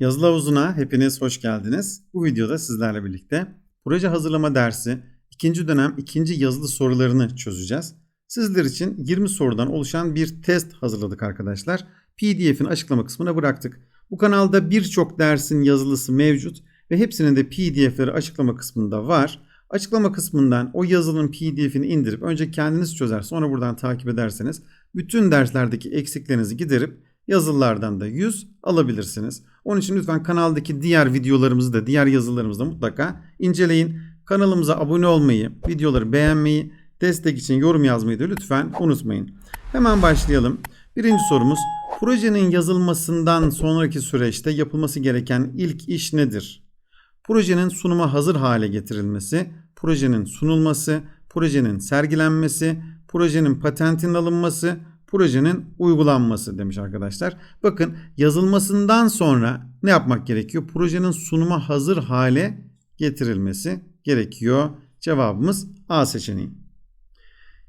Yazılı havuzuna hepiniz hoş geldiniz. Bu videoda sizlerle birlikte proje hazırlama dersi ikinci dönem ikinci yazılı sorularını çözeceğiz. Sizler için 20 sorudan oluşan bir test hazırladık arkadaşlar. PDF'in açıklama kısmına bıraktık. Bu kanalda birçok dersin yazılısı mevcut ve hepsinin de PDF'leri açıklama kısmında var. Açıklama kısmından o yazılının PDF'ini indirip önce kendiniz çözer sonra buradan takip ederseniz bütün derslerdeki eksiklerinizi giderip yazılılardan da 100 alabilirsiniz. Onun için lütfen kanaldaki diğer videolarımızı da diğer yazılarımızı da mutlaka inceleyin. Kanalımıza abone olmayı, videoları beğenmeyi, destek için yorum yazmayı da lütfen unutmayın. Hemen başlayalım. Birinci sorumuz projenin yazılmasından sonraki süreçte yapılması gereken ilk iş nedir? Projenin sunuma hazır hale getirilmesi, projenin sunulması, projenin sergilenmesi, projenin patentinin alınması, projenin uygulanması demiş arkadaşlar. Bakın yazılmasından sonra ne yapmak gerekiyor? Projenin sunuma hazır hale getirilmesi gerekiyor. Cevabımız A seçeneği.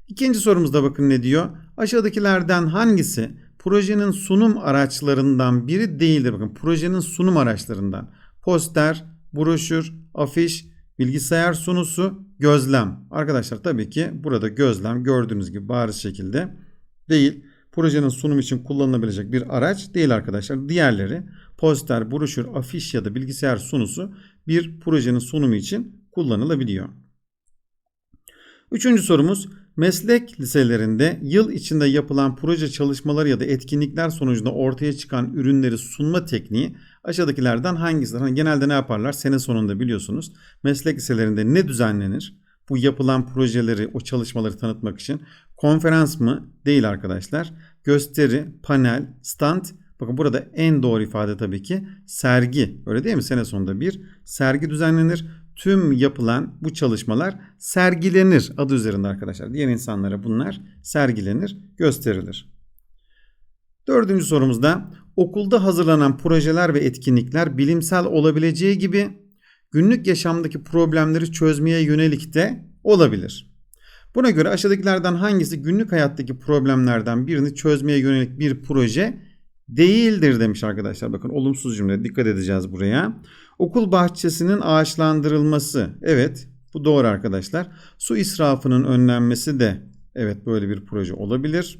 İkinci sorumuzda bakın ne diyor? Aşağıdakilerden hangisi projenin sunum araçlarından biri değildir? Bakın projenin sunum araçlarından poster, broşür, afiş, bilgisayar sunusu, gözlem. Arkadaşlar tabii ki burada gözlem gördüğünüz gibi bariz şekilde değil. Projenin sunum için kullanılabilecek bir araç değil arkadaşlar. Diğerleri poster, broşür, afiş ya da bilgisayar sunusu bir projenin sunumu için kullanılabiliyor. Üçüncü sorumuz meslek liselerinde yıl içinde yapılan proje çalışmaları ya da etkinlikler sonucunda ortaya çıkan ürünleri sunma tekniği aşağıdakilerden hangisidir? Hani genelde ne yaparlar? Sene sonunda biliyorsunuz meslek liselerinde ne düzenlenir? Bu yapılan projeleri, o çalışmaları tanıtmak için konferans mı? Değil arkadaşlar. Gösteri, panel, stand. Bakın burada en doğru ifade tabii ki sergi. Öyle değil mi? Sene sonunda bir sergi düzenlenir tüm yapılan bu çalışmalar sergilenir adı üzerinde arkadaşlar. Diğer insanlara bunlar sergilenir, gösterilir. Dördüncü sorumuzda okulda hazırlanan projeler ve etkinlikler bilimsel olabileceği gibi günlük yaşamdaki problemleri çözmeye yönelik de olabilir. Buna göre aşağıdakilerden hangisi günlük hayattaki problemlerden birini çözmeye yönelik bir proje değildir demiş arkadaşlar. Bakın olumsuz cümle dikkat edeceğiz buraya. Okul bahçesinin ağaçlandırılması. Evet bu doğru arkadaşlar. Su israfının önlenmesi de evet böyle bir proje olabilir.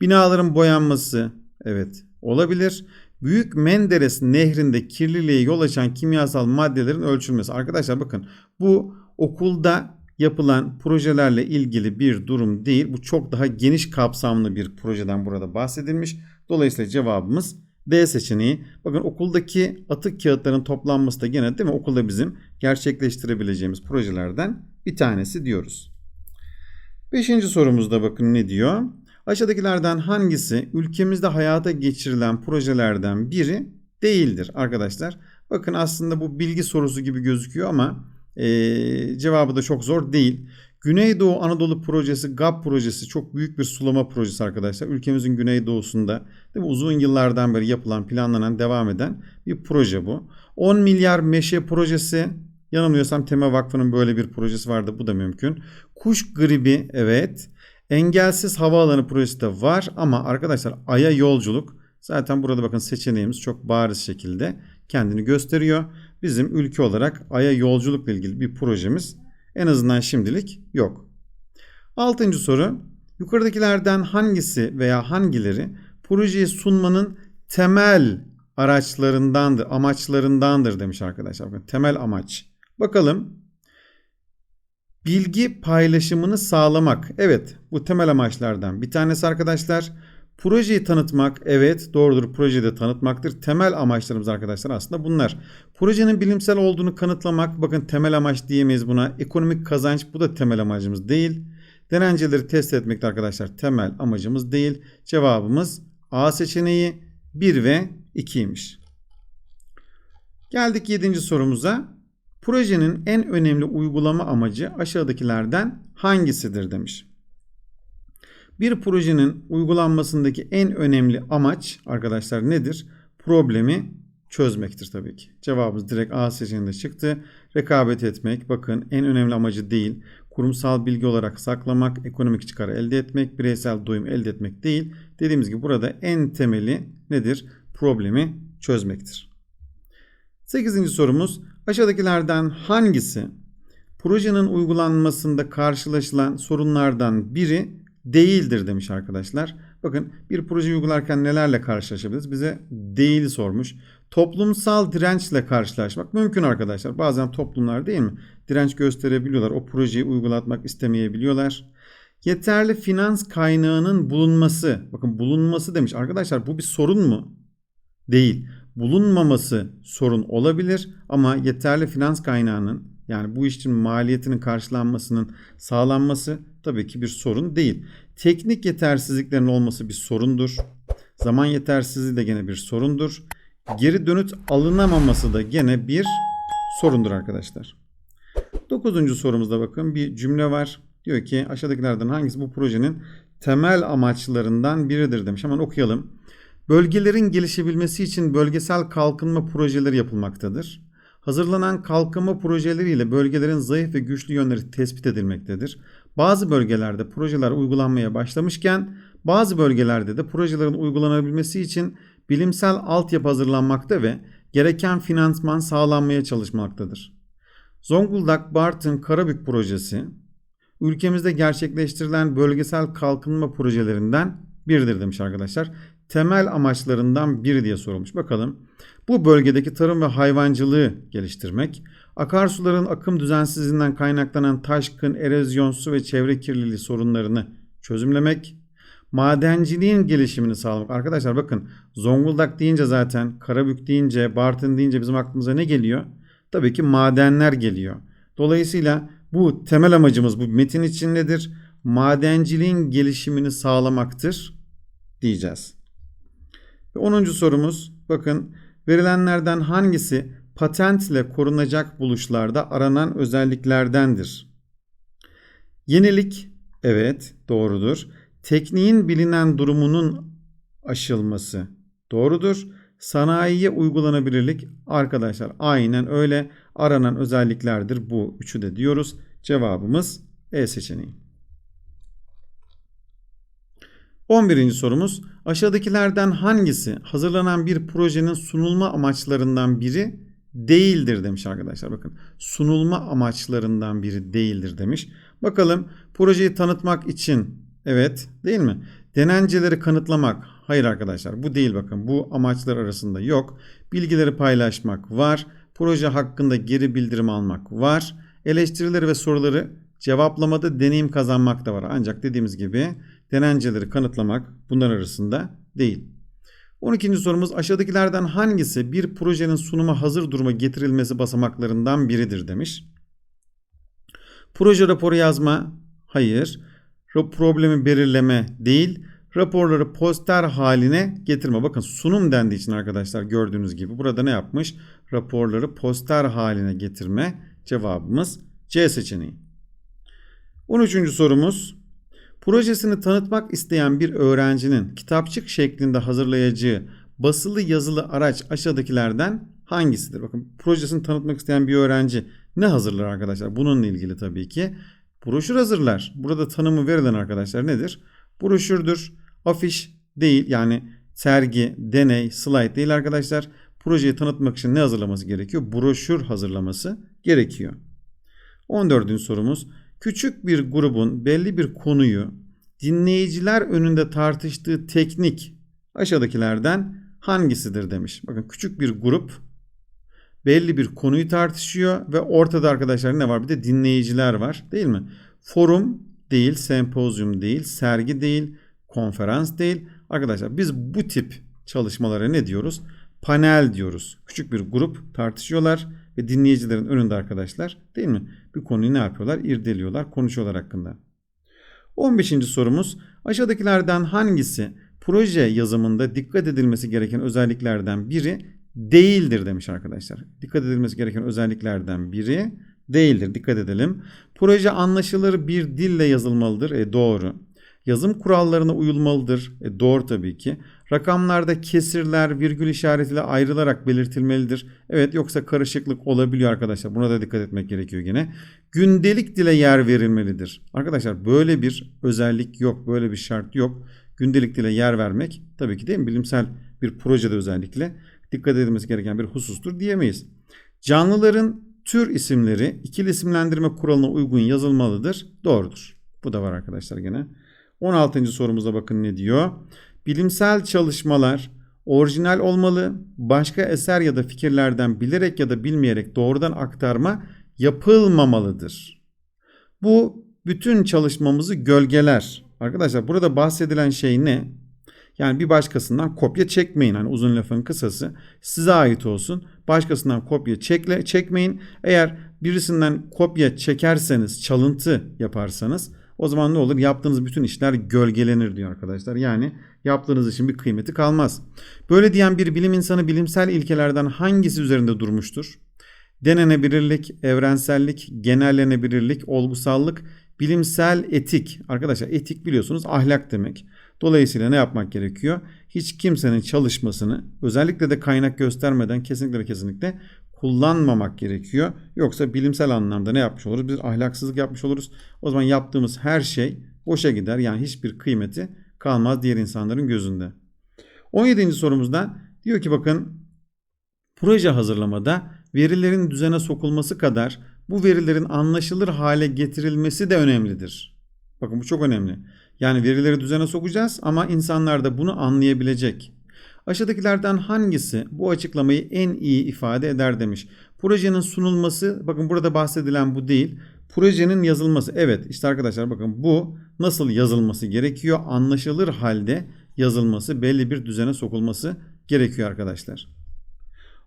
Binaların boyanması evet olabilir. Büyük Menderes nehrinde kirliliğe yol açan kimyasal maddelerin ölçülmesi. Arkadaşlar bakın bu okulda yapılan projelerle ilgili bir durum değil. Bu çok daha geniş kapsamlı bir projeden burada bahsedilmiş. Dolayısıyla cevabımız D seçeneği. Bakın okuldaki atık kağıtların toplanması da gene değil mi? Okulda bizim gerçekleştirebileceğimiz projelerden bir tanesi diyoruz. Beşinci sorumuzda bakın ne diyor? Aşağıdakilerden hangisi ülkemizde hayata geçirilen projelerden biri değildir arkadaşlar? Bakın aslında bu bilgi sorusu gibi gözüküyor ama ee, cevabı da çok zor değil. Güneydoğu Anadolu projesi GAP projesi çok büyük bir sulama projesi arkadaşlar. Ülkemizin güneydoğusunda değil mi? uzun yıllardan beri yapılan, planlanan, devam eden bir proje bu. 10 milyar meşe projesi yanılmıyorsam Tema Vakfı'nın böyle bir projesi vardı. Bu da mümkün. Kuş gribi evet. Engelsiz havaalanı projesi de var ama arkadaşlar Ay'a yolculuk zaten burada bakın seçeneğimiz çok bariz şekilde kendini gösteriyor. Bizim ülke olarak Ay'a yolculukla ilgili bir projemiz en azından şimdilik yok. Altıncı soru. Yukarıdakilerden hangisi veya hangileri projeyi sunmanın temel araçlarındandır, amaçlarındandır demiş arkadaşlar. Temel amaç. Bakalım. Bilgi paylaşımını sağlamak. Evet bu temel amaçlardan bir tanesi arkadaşlar. Projeyi tanıtmak evet doğrudur projeyi de tanıtmaktır. Temel amaçlarımız arkadaşlar aslında bunlar. Projenin bilimsel olduğunu kanıtlamak bakın temel amaç diyemeyiz buna. Ekonomik kazanç bu da temel amacımız değil. Denenceleri test etmek arkadaşlar temel amacımız değil. Cevabımız A seçeneği 1 ve 2'ymiş. Geldik 7. sorumuza. Projenin en önemli uygulama amacı aşağıdakilerden hangisidir demiş. Bir projenin uygulanmasındaki en önemli amaç arkadaşlar nedir? Problemi çözmektir tabii ki. Cevabımız direkt A seçeneğinde çıktı. Rekabet etmek bakın en önemli amacı değil. Kurumsal bilgi olarak saklamak, ekonomik çıkar elde etmek, bireysel doyum elde etmek değil. Dediğimiz gibi burada en temeli nedir? Problemi çözmektir. 8. sorumuz aşağıdakilerden hangisi projenin uygulanmasında karşılaşılan sorunlardan biri değildir demiş arkadaşlar. Bakın bir proje uygularken nelerle karşılaşabiliriz? Bize değil sormuş. Toplumsal dirençle karşılaşmak mümkün arkadaşlar. Bazen toplumlar değil mi? Direnç gösterebiliyorlar. O projeyi uygulatmak istemeyebiliyorlar. Yeterli finans kaynağının bulunması. Bakın bulunması demiş. Arkadaşlar bu bir sorun mu? Değil. Bulunmaması sorun olabilir ama yeterli finans kaynağının yani bu iş için maliyetinin karşılanmasının sağlanması tabii ki bir sorun değil. Teknik yetersizliklerin olması bir sorundur. Zaman yetersizliği de gene bir sorundur. Geri dönüt alınamaması da gene bir sorundur arkadaşlar. Dokuzuncu sorumuzda bakın bir cümle var. Diyor ki aşağıdakilerden hangisi bu projenin temel amaçlarından biridir demiş. Hemen okuyalım. Bölgelerin gelişebilmesi için bölgesel kalkınma projeleri yapılmaktadır. Hazırlanan kalkınma projeleriyle bölgelerin zayıf ve güçlü yönleri tespit edilmektedir. Bazı bölgelerde projeler uygulanmaya başlamışken bazı bölgelerde de projelerin uygulanabilmesi için bilimsel altyapı hazırlanmakta ve gereken finansman sağlanmaya çalışmaktadır. Zonguldak Bartın Karabük projesi ülkemizde gerçekleştirilen bölgesel kalkınma projelerinden biridir demiş arkadaşlar. Temel amaçlarından biri diye sorulmuş. Bakalım. Bu bölgedeki tarım ve hayvancılığı geliştirmek, akarsuların akım düzensizliğinden kaynaklanan taşkın, erozyon, su ve çevre kirliliği sorunlarını çözümlemek, madenciliğin gelişimini sağlamak. Arkadaşlar bakın Zonguldak deyince zaten, Karabük deyince, Bartın deyince bizim aklımıza ne geliyor? Tabii ki madenler geliyor. Dolayısıyla bu temel amacımız bu metin içindedir. Madenciliğin gelişimini sağlamaktır diyeceğiz. Ve 10. sorumuz bakın verilenlerden hangisi patentle korunacak buluşlarda aranan özelliklerdendir? Yenilik evet doğrudur. Tekniğin bilinen durumunun aşılması doğrudur. Sanayiye uygulanabilirlik arkadaşlar aynen öyle aranan özelliklerdir bu üçü de diyoruz. Cevabımız E seçeneği. 11. sorumuz aşağıdakilerden hangisi hazırlanan bir projenin sunulma amaçlarından biri değildir demiş arkadaşlar. Bakın sunulma amaçlarından biri değildir demiş. Bakalım projeyi tanıtmak için evet değil mi? Denenceleri kanıtlamak hayır arkadaşlar bu değil bakın bu amaçlar arasında yok. Bilgileri paylaşmak var. Proje hakkında geri bildirim almak var. Eleştirileri ve soruları cevaplamada deneyim kazanmak da var. Ancak dediğimiz gibi denenceleri kanıtlamak bunlar arasında değil. 12. sorumuz aşağıdakilerden hangisi bir projenin sunuma hazır duruma getirilmesi basamaklarından biridir demiş. Proje raporu yazma hayır. Problemi belirleme değil. Raporları poster haline getirme. Bakın sunum dendiği için arkadaşlar gördüğünüz gibi burada ne yapmış? Raporları poster haline getirme cevabımız C seçeneği. 13. sorumuz Projesini tanıtmak isteyen bir öğrencinin kitapçık şeklinde hazırlayacağı basılı yazılı araç aşağıdakilerden hangisidir? Bakın projesini tanıtmak isteyen bir öğrenci ne hazırlar arkadaşlar? Bununla ilgili tabii ki broşür hazırlar. Burada tanımı verilen arkadaşlar nedir? Broşürdür, afiş değil yani sergi, deney, slide değil arkadaşlar. Projeyi tanıtmak için ne hazırlaması gerekiyor? Broşür hazırlaması gerekiyor. 14. sorumuz küçük bir grubun belli bir konuyu dinleyiciler önünde tartıştığı teknik aşağıdakilerden hangisidir demiş. Bakın küçük bir grup belli bir konuyu tartışıyor ve ortada arkadaşlar ne var? Bir de dinleyiciler var değil mi? Forum değil, sempozyum değil, sergi değil, konferans değil. Arkadaşlar biz bu tip çalışmalara ne diyoruz? Panel diyoruz. Küçük bir grup tartışıyorlar ve dinleyicilerin önünde arkadaşlar değil mi? Bir konuyu ne yapıyorlar? İrdeliyorlar, konuşuyorlar hakkında. 15. sorumuz aşağıdakilerden hangisi proje yazımında dikkat edilmesi gereken özelliklerden biri değildir demiş arkadaşlar. Dikkat edilmesi gereken özelliklerden biri değildir. Dikkat edelim. Proje anlaşılır bir dille yazılmalıdır. E, doğru. Yazım kurallarına uyulmalıdır. E, doğru tabii ki. Rakamlarda kesirler virgül işaretiyle ayrılarak belirtilmelidir. Evet yoksa karışıklık olabiliyor arkadaşlar. Buna da dikkat etmek gerekiyor yine. Gündelik dile yer verilmelidir. Arkadaşlar böyle bir özellik yok. Böyle bir şart yok. Gündelik dile yer vermek tabii ki değil mi? Bilimsel bir projede özellikle dikkat edilmesi gereken bir husustur diyemeyiz. Canlıların tür isimleri ikili isimlendirme kuralına uygun yazılmalıdır. Doğrudur. Bu da var arkadaşlar gene. 16. sorumuza bakın ne diyor. Bilimsel çalışmalar orijinal olmalı. Başka eser ya da fikirlerden bilerek ya da bilmeyerek doğrudan aktarma yapılmamalıdır. Bu bütün çalışmamızı gölgeler. Arkadaşlar burada bahsedilen şey ne? Yani bir başkasından kopya çekmeyin. Hani uzun lafın kısası size ait olsun. Başkasından kopya çekle, çekmeyin. Eğer birisinden kopya çekerseniz, çalıntı yaparsanız o zaman ne olur? Yaptığınız bütün işler gölgelenir diyor arkadaşlar. Yani yaptığınız işin bir kıymeti kalmaz. Böyle diyen bir bilim insanı bilimsel ilkelerden hangisi üzerinde durmuştur? Denenebilirlik, evrensellik, genellenebilirlik, olgusallık, bilimsel etik. Arkadaşlar etik biliyorsunuz ahlak demek. Dolayısıyla ne yapmak gerekiyor? Hiç kimsenin çalışmasını özellikle de kaynak göstermeden kesinlikle kesinlikle kullanmamak gerekiyor. Yoksa bilimsel anlamda ne yapmış oluruz? Bir ahlaksızlık yapmış oluruz. O zaman yaptığımız her şey boşa gider. Yani hiçbir kıymeti kalmaz diğer insanların gözünde. 17. sorumuzda diyor ki bakın proje hazırlamada verilerin düzene sokulması kadar bu verilerin anlaşılır hale getirilmesi de önemlidir. Bakın bu çok önemli. Yani verileri düzene sokacağız ama insanlar da bunu anlayabilecek. Aşağıdakilerden hangisi bu açıklamayı en iyi ifade eder demiş. Projenin sunulması, bakın burada bahsedilen bu değil. Projenin yazılması. Evet işte arkadaşlar bakın bu nasıl yazılması gerekiyor? Anlaşılır halde yazılması, belli bir düzene sokulması gerekiyor arkadaşlar.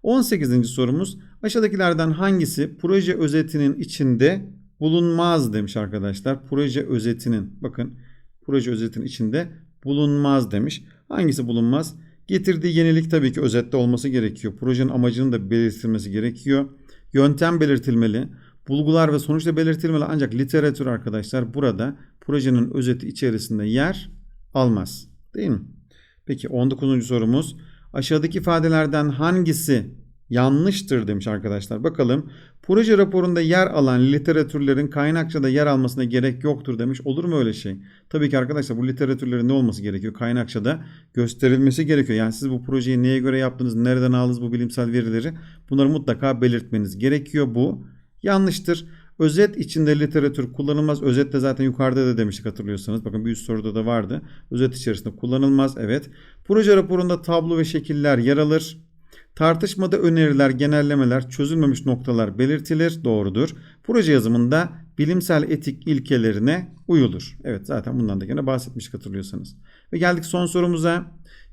18. sorumuz aşağıdakilerden hangisi proje özetinin içinde bulunmaz demiş arkadaşlar. Proje özetinin bakın proje özetinin içinde bulunmaz demiş. Hangisi bulunmaz? Getirdiği yenilik tabii ki özette olması gerekiyor. Projenin amacının da belirtilmesi gerekiyor. Yöntem belirtilmeli. Bulgular ve sonuç belirtilmeli ancak literatür arkadaşlar burada projenin özeti içerisinde yer almaz. Değil mi? Peki 19. sorumuz. Aşağıdaki ifadelerden hangisi yanlıştır demiş arkadaşlar. Bakalım proje raporunda yer alan literatürlerin kaynakçada yer almasına gerek yoktur demiş. Olur mu öyle şey? Tabii ki arkadaşlar bu literatürlerin ne olması gerekiyor? Kaynakçada gösterilmesi gerekiyor. Yani siz bu projeyi neye göre yaptınız? Nereden aldınız bu bilimsel verileri? Bunları mutlaka belirtmeniz gerekiyor. Bu yanlıştır. Özet içinde literatür kullanılmaz. Özet de zaten yukarıda da demiştik hatırlıyorsanız. Bakın bir üst soruda da vardı. Özet içerisinde kullanılmaz. Evet. Proje raporunda tablo ve şekiller yer alır. Tartışmada öneriler, genellemeler, çözülmemiş noktalar belirtilir. Doğrudur. Proje yazımında bilimsel etik ilkelerine uyulur. Evet zaten bundan da gene bahsetmiştik hatırlıyorsanız. Ve geldik son sorumuza.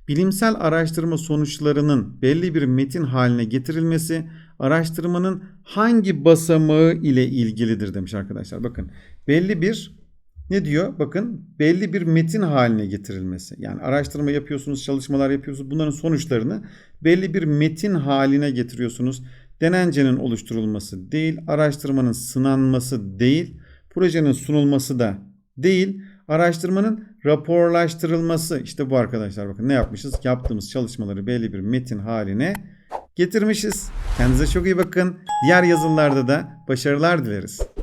Bilimsel araştırma sonuçlarının belli bir metin haline getirilmesi araştırmanın hangi basamağı ile ilgilidir demiş arkadaşlar. Bakın belli bir ne diyor? Bakın belli bir metin haline getirilmesi. Yani araştırma yapıyorsunuz, çalışmalar yapıyorsunuz. Bunların sonuçlarını belli bir metin haline getiriyorsunuz. Denencenin oluşturulması değil, araştırmanın sınanması değil, projenin sunulması da değil, araştırmanın raporlaştırılması. İşte bu arkadaşlar bakın ne yapmışız? Yaptığımız çalışmaları belli bir metin haline getirmişiz. Kendinize çok iyi bakın. Diğer yazılarda da başarılar dileriz.